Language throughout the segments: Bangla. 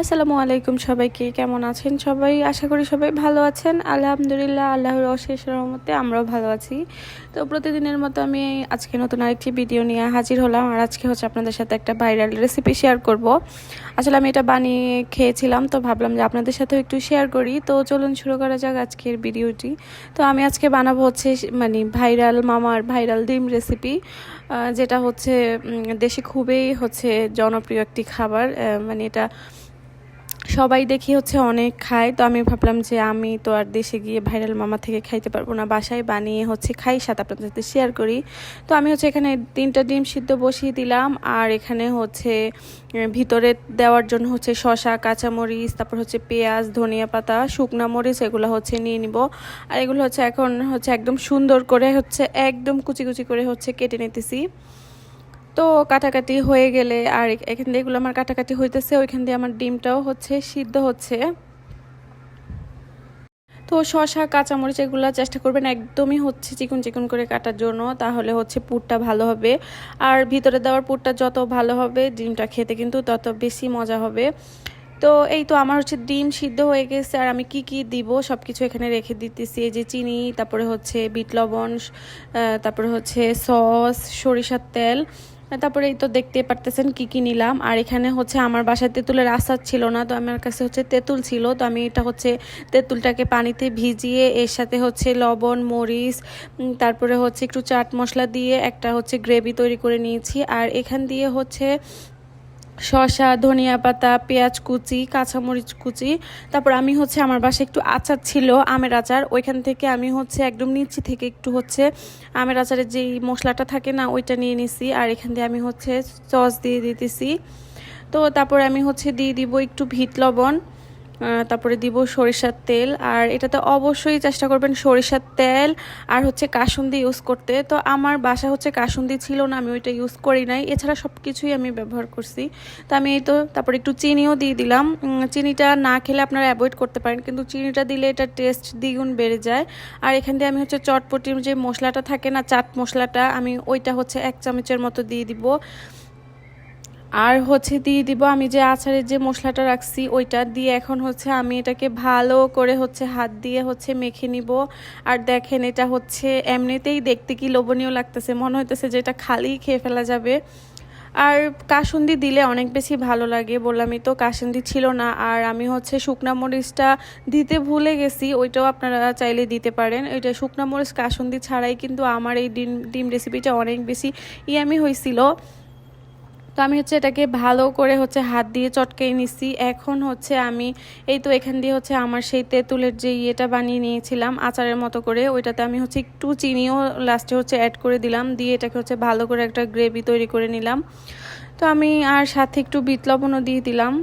আসসালামু আলাইকুম সবাইকে, কেমন আছেন সবাই? আশা করি সবাই ভালো আছেন। আলহামদুলিল্লাহ, আল্লাহর অশেষ রহমতে আমরাও ভালো আছি। তো প্রতিদিনের মতো আমি আজকে নতুন আরেকটি ভিডিও নিয়ে হাজির হলাম আর আজকে হচ্ছে আপনাদের সাথে একটা ভাইরাল রেসিপি শেয়ার করব। আসলে আমি এটা বানিয়ে খেয়েছিলাম, তো ভাবলাম যে আপনাদের সাথেও একটু শেয়ার করি। তো চলুন শুরু করা যাক আজকের ভিডিওটি। তো আমি আজকে বানাবো হচ্ছে মানে ভাইরাল মামার ভাইরাল ডিম রেসিপি যেটা হচ্ছে দেশে খুবই হচ্ছে জনপ্রিয় একটি খাবার। মানে এটা সবাই দেখি হচ্ছে অনেক খায়। তো আমি ভাবলাম যে আমি তো আর দেশে গিয়ে ভাইরাল মামা থেকে খাইতে পারব না। বাসায় বানিয়ে হচ্ছে খাই, সাথে আপনাদের সাথে শেয়ার করি। তো আমি হচ্ছে এখানে তিনটা ডিম সিদ্ধ বসিয়ে দিলাম। আর এখানে হচ্ছে ভিতরে দেওয়ার জন্য হচ্ছে শশা কাঁচামরিচ, তারপর হচ্ছে পেঁয়াজ, ধনিয়া পাতা, শুকনা মরিচ, এগুলো হচ্ছে নিয়ে নিব। আর এগুলো হচ্ছে এখন হচ্ছে একদম সুন্দর করে হচ্ছে একদম কুচি কুচি করে হচ্ছে কেটে নিতেছি। তো কাটাকাটি হয়ে গেলে আর এখান দিয়ে এগুলো আমার কাটাকাটি হইতেছে, ওইখান দিয়ে আমার ডিমটাও হচ্ছে, সিদ্ধ হচ্ছে। তো শশা কাঁচামরিচ এগুলো চেষ্টা করবেন, একদমই হচ্ছে চিকন চিকন করে কাটার জন্য, তাহলে হচ্ছে পুরটা ভালো হবে। আর ভিতরে দেওয়ার পুরটা যত ভালো হবে, ডিমটা খেতে কিন্তু তত বেশি মজা হবে। তো এই তো আমার হচ্ছে ডিম সিদ্ধ হয়ে গেছে, আর আমি কি কি দিব সব কিছু এখানে রেখে দিতেছি। এই যে চিনি, তারপরে হচ্ছে বিট লবণ তারপরে হচ্ছে সস, সরিষার তেল তারপরে এই তো দেখতে পারতেছেন কি কি নিলাম। আর এখানে হচ্ছে আমার বাসায় তেঁতুলের আচার ছিল না, তো আমার কাছে হচ্ছে তেঁতুল ছিল। তো আমি এটা হচ্ছে তেঁতুলটাকে পানিতে ভিজিয়ে, এর সাথে হচ্ছে লবণ, মরিচ তারপরে হচ্ছে একটু চাট মশলা দিয়ে একটা হচ্ছে গ্রেভি তৈরি করে নিয়েছি। আর এখান দিয়ে হচ্ছে শসা, ধনিয়া পাতা, পেঁয়াজ কুচি, কাঁচামরিচ কুচি। তারপর আমি হচ্ছে আমার বাসায় একটু আচার ছিল, আমের আচার। ওইখান থেকে আমি হচ্ছে একদম নিচে থেকে একটু হচ্ছে আমের আচারের যেই মশলাটা থাকে না, ওইটা নিয়ে নিছি। আর এখান দিয়ে আমি হচ্ছে সস দিয়ে দিতেছি। তো তারপর আমি হচ্ছে দিয়ে দিব একটু ভিট লবণ। তারপরে দিব সরিষার তেল, আর এটাতে অবশ্যই চেষ্টা করবেন সরিষার তেল আর হচ্ছে কাসুন্দি ইউজ করতে। তো আমার বাসা হচ্ছে কাসুন্দি ছিল না, আমি ওইটা ইউজ করি নাই। এছাড়া সব কিছুই আমি ব্যবহার করছি। তো আমি এই তো তারপরে একটু চিনিও দিয়ে দিলাম। চিনিটা না খেলে আপনারা অ্যাভয়েড করতে পারেন, কিন্তু চিনিটা দিলে এটা টেস্ট দ্বিগুণ বেড়ে যায়। আর এখান দিয়ে আমি হচ্ছে চটপটির যে মশলাটা থাকে না, চাট মশলাটা, আমি ওইটা হচ্ছে এক চামচের মতো দিয়ে দিব। আর হচ্ছে দিয়ে দিব আমি যে আচারের যে মশলাটা রাখছি, ওইটা দিয়ে এখন হচ্ছে আমি এটাকে ভালো করে হচ্ছে হাত দিয়ে হচ্ছে মেখে নিব। আর দেখেন এটা হচ্ছে এমনিতেই দেখতে কি লোভনীয় লাগতেছে, মনে হইতেছে যে এটা খালি খেয়ে ফেলা যাবে। আর কাসুন্দি দিলে অনেক বেশি ভালো লাগে বললামই তো কাসুন্দি ছিল না। আর আমি হচ্ছে শুকনা মরিচটা দিতে ভুলে গেছি, ওইটাও আপনারা চাইলে দিতে পারেন। ওইটা শুকনা মরিচ কাসুন্দি ছাড়াই কিন্তু আমার এই ডিম ডিম রেসিপিটা অনেক বেশি ইয়ামি হয়েছিল তো আমি হচ্ছে এটাকে ভালো করে হচ্ছে হাত দিয়ে চটকে নিছি। এখন হচ্ছে আমি এই তো এখান দিয়ে হচ্ছে আমার সেই তেঁতুলের যে ইয়েটা বানিয়ে নিয়েছিলাম আচারের মতো করে, ওইটাতে আমি হচ্ছে একটু চিনিও লাস্টে হচ্ছে অ্যাড করে দিলাম, দিয়ে এটাকে হচ্ছে ভালো করে একটা গ্রেভি তৈরি করে নিলাম। তো আমি আর সাথে একটু বিট লবণও দিয়ে দিলাম।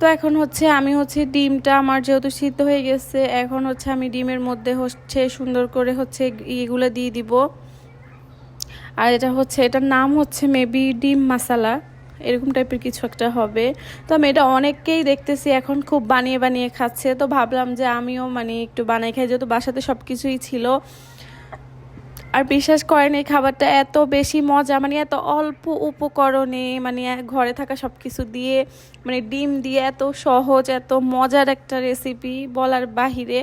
তো এখন হচ্ছে আমি হচ্ছে ডিমটা আমার যেহেতু সিদ্ধ হয়ে গেছে, এখন হচ্ছে আমি ডিমের মধ্যে হচ্ছে সুন্দর করে হচ্ছে ইয়েগুলো দিয়ে দিব। আর এটা হচ্ছে, এটার নাম হচ্ছে মেবি ডিম মশালা এরকম টাইপের কিছু একটা হবে। তো আমি এটা অনেককেই দেখতেছি এখন খুব বানিয়ে বানিয়ে খাচ্ছে। তো ভাবলাম যে আমিও মানে একটু বানাই খাই, যেহেতু বাসাতে সব কিছুই ছিল। আর বিশ্বাস করেন, এই খাবারটা এত বেশি মজা মানে এত অল্প উপকরণে মানে ঘরে থাকা সব কিছু দিয়ে মানে ডিম দিয়ে এত সহজ, এত মজার একটা রেসিপি বলার বাহিরে।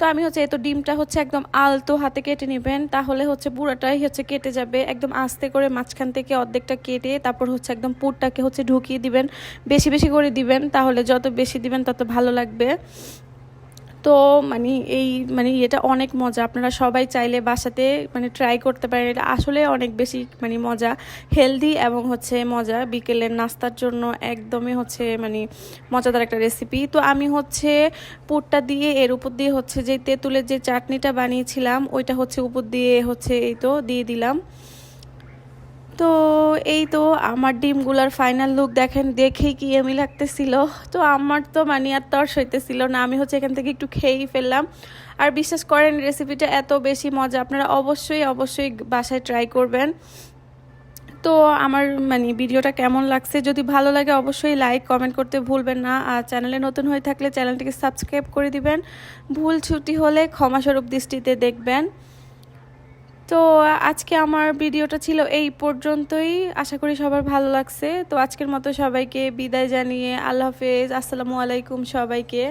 তো আমি হচ্ছে এত ডিমটা হচ্ছে একদম আলতো হাতে কেটে নেবেন, তাহলে হচ্ছে পুরোটাই হচ্ছে কেটে যাবে। একদম আস্তে করে মাঝখান থেকে অর্ধেকটা কেটে তারপর হচ্ছে একদম পুরটাকে হচ্ছে ঢুকিয়ে দিবেন, বেশি বেশি করে দিবেন, তাহলে যত বেশি দিবেন তত ভালো লাগবে। তো মানে এই মানে এটা অনেক মজা। আপনারা সবাই চাইলে বাসাতে মানে ট্রাই করতে পারেন। এটা আসলে অনেক বেশি মানে মজা। হেলদি এবং হচ্ছে মজা। বিকেলের নাস্তার জন্য একদমই হচ্ছে মানে মজাদার একটা রেসিপি তো আমি হচ্ছে পুরটা দিয়ে, এর উপর দিয়ে হচ্ছে যে তেঁতুলের যে চাটনিটা বানিয়েছিলাম, ওইটা হচ্ছে উপর দিয়ে হচ্ছে এই তো দিয়ে দিলাম। তো এই তো আমার ডিমগুলার ফাইনাল লুক দেখেন, দেখেই কি এমি লাগতেছিল। তো আমার তো মানে আর তর্স হইতেছিল না, আমি হচ্ছে এখান থেকে একটু খেয়েই ফেললাম। আর বিশ্বাস করেন রেসিপিটা এত বেশি মজা, আপনারা অবশ্যই অবশ্যই বাসায় ট্রাই করবেন। তো আমার মানে ভিডিওটা কেমন লাগছে, যদি ভালো লাগে অবশ্যই লাইক কমেন্ট করতে ভুলবেন না। আর চ্যানেলে নতুন হয়ে থাকলে চ্যানেলটিকে সাবস্ক্রাইব করে দিবেন। ভুল ছুটি হলে ক্ষমাস্বরূপ দৃষ্টিতে দেখবেন। তো আজকে আমার ভিডিওটা ছিল এই পর্যন্তই। আশা করি সবার ভালো লাগছে। তো আজকের মতো সবাইকে বিদায় জানিয়ে আল্লাহ হাফেজ। আসসালামু আলাইকুম সবাইকে।